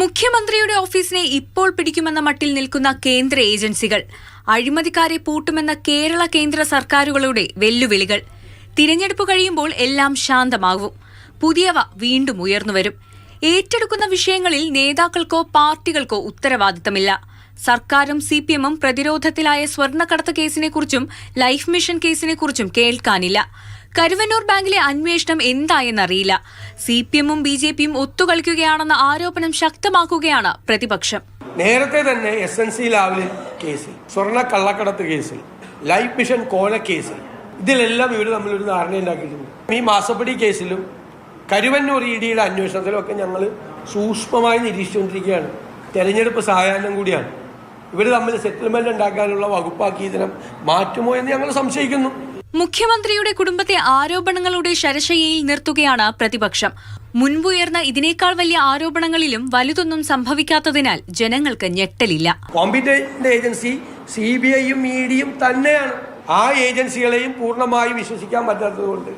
മുഖ്യമന്ത്രിയുടെ ഓഫീസിനെ ഇപ്പോൾ പിടിക്കുമെന്ന മട്ടിൽ നിൽക്കുന്ന കേന്ദ്ര ഏജൻസികൾ അഴിമതിക്കാരെ പൂട്ടുമെന്ന കേരള കേന്ദ്ര സർക്കാരുകളുടെ വെല്ലുവിളികൾ. തിരഞ്ഞെടുപ്പ് കഴിയുമ്പോൾ എല്ലാം ശാന്തമാകും. പുതിയവ വീണ്ടും ഉയർന്നുവരും ഏറ്റെടുക്കുന്ന വിഷയങ്ങളിൽ നേതാക്കൾക്കോ പാർട്ടികൾക്കോ ഉത്തരവാദിത്തമില്ല. സർക്കാരും സി പി എമ്മും പ്രതിരോധത്തിലായ സ്വർണക്കടത്ത് കേസിനെക്കുറിച്ചും ലൈഫ് മിഷൻ കേസിനെക്കുറിച്ചും കേൾക്കാനില്ല. കരുവന്നൂർ ബാങ്കിലെ അന്വേഷണം എന്തായെന്നറിയില്ല. സി പി എമ്മും ബി ജെ പിയും ഒത്തുകളിക്കുകയാണെന്ന ആരോപണം ശക്തമാക്കുകയാണ് പ്രതിപക്ഷം. നേരത്തെ തന്നെ എസ് എൻ സി ലാവിലെ കേസിൽ സ്വർണ കള്ളക്കടത്ത് കേസിൽ ലൈഫ് മിഷൻ കോല കേസിൽ ഇതിലെല്ലാം ഇവർ തമ്മിൽ ഒരു ധാരണയുണ്ടാക്കിയിട്ടുണ്ട് ഈ മാസപ്പടി കേസിലും കരുവന്നൂർ ഇ ഡിയുടെ അന്വേഷണത്തിലും ഒക്കെ ഞങ്ങൾ സൂക്ഷ്മമായി നിരീക്ഷിച്ചുകൊണ്ടിരിക്കുകയാണ്. തെരഞ്ഞെടുപ്പ് സായാഹ്നം കൂടിയാണ്. ഇവർ തമ്മിൽ സെറ്റിൽമെന്റ് ഉണ്ടാക്കാനുള്ള വകുപ്പാക്കി മാറ്റുമോ എന്ന് ഞങ്ങൾ സംശയിക്കുന്നു. മുഖ്യമന്ത്രിയുടെ കുടുംബത്തെ ആരോപണങ്ങളുടെ ശരശയിൽ നിർത്തുകയാണ് പ്രതിപക്ഷം. മുൻപുയർന്ന ഇതിനേക്കാൾ വലിയ ആരോപണങ്ങളിലും വലുതൊന്നും സംഭവിക്കാത്തതിനാൽ ജനങ്ങൾക്ക് ഞെട്ടലില്ല. കോമ്പറ്റന്റ് ഏജൻസി സി ബി ഐയും ഇ ഡിയും തന്നെയാണ് ആ ഏജൻസികളെയും പൂർണമായി വിശ്വസിക്കാൻ പറ്റാത്തതുകൊണ്ട്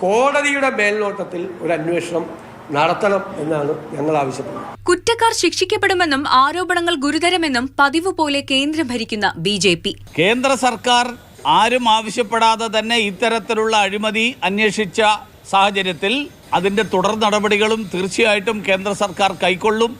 കോടതിയുടെ മേൽനോട്ടത്തിൽ ഒരു അന്വേഷണം നടത്തണം എന്നാണ് ഞങ്ങൾ ആവശ്യപ്പെടുന്നത്. കുറ്റക്കാർ ശിക്ഷിക്കപ്പെടുമെന്നും ആരോപണങ്ങൾ ഗുരുതരമെന്നും പതിവ് പോലെ കേന്ദ്രം ഭരിക്കുന്ന ബി ജെ പി. കേന്ദ്ര സർക്കാർ ആരും ആവശ്യപ്പെടാതെ തന്നെ ഇത്തരത്തിലുള്ള അഴിമതി അന്വേഷിച്ച സാഹചര്യത്തിൽ അതിന്റെ തുടർ നടപടികളും തീർച്ചയായിട്ടും കേന്ദ്ര സർക്കാർ കൈക്കൊള്ളും.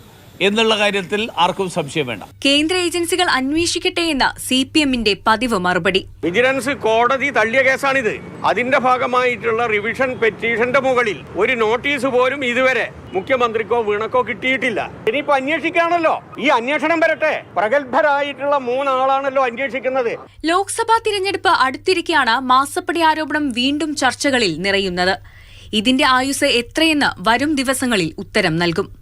എന്നുള്ള കാര്യത്തിൽ ആർക്കും സംശയം വേണ്ട. കേന്ദ്ര ഏജൻസികൾ അന്വേഷിക്കട്ടെ എന്ന സി പി എമ്മിന്റെ പതിവ് മറുപടി. വിജിലൻസ് കോടതി തള്ളിയ കേസാണിത്. അതിന്റെ ഭാഗമായിട്ടുള്ള റിവിഷൻ പെറ്റീഷന്റെ മുകളിൽ ഒരു നോട്ടീസ് പോലും ഇതുവരെ മുഖ്യമന്ത്രിക്കോ വീണക്കോ കിട്ടിയിട്ടില്ല. ഇനിയിപ്പോ അന്വേഷിക്കാണല്ലോ. ഈ അന്വേഷണം വരട്ടെ. പ്രഗത്ഭരായിട്ടുള്ള മൂന്നാളാണല്ലോ അന്വേഷിക്കുന്നത്. ലോക്സഭാ തിരഞ്ഞെടുപ്പ് അടുത്തിരിക്കെയാണ് മാസപ്പടി ആരോപണം വീണ്ടും ചർച്ചകളിൽ നിറയുന്നത്. ഇതിന്റെ ആയുസ് എത്രയെന്ന് വരും ദിവസങ്ങളിൽ ഉത്തരം നൽകും.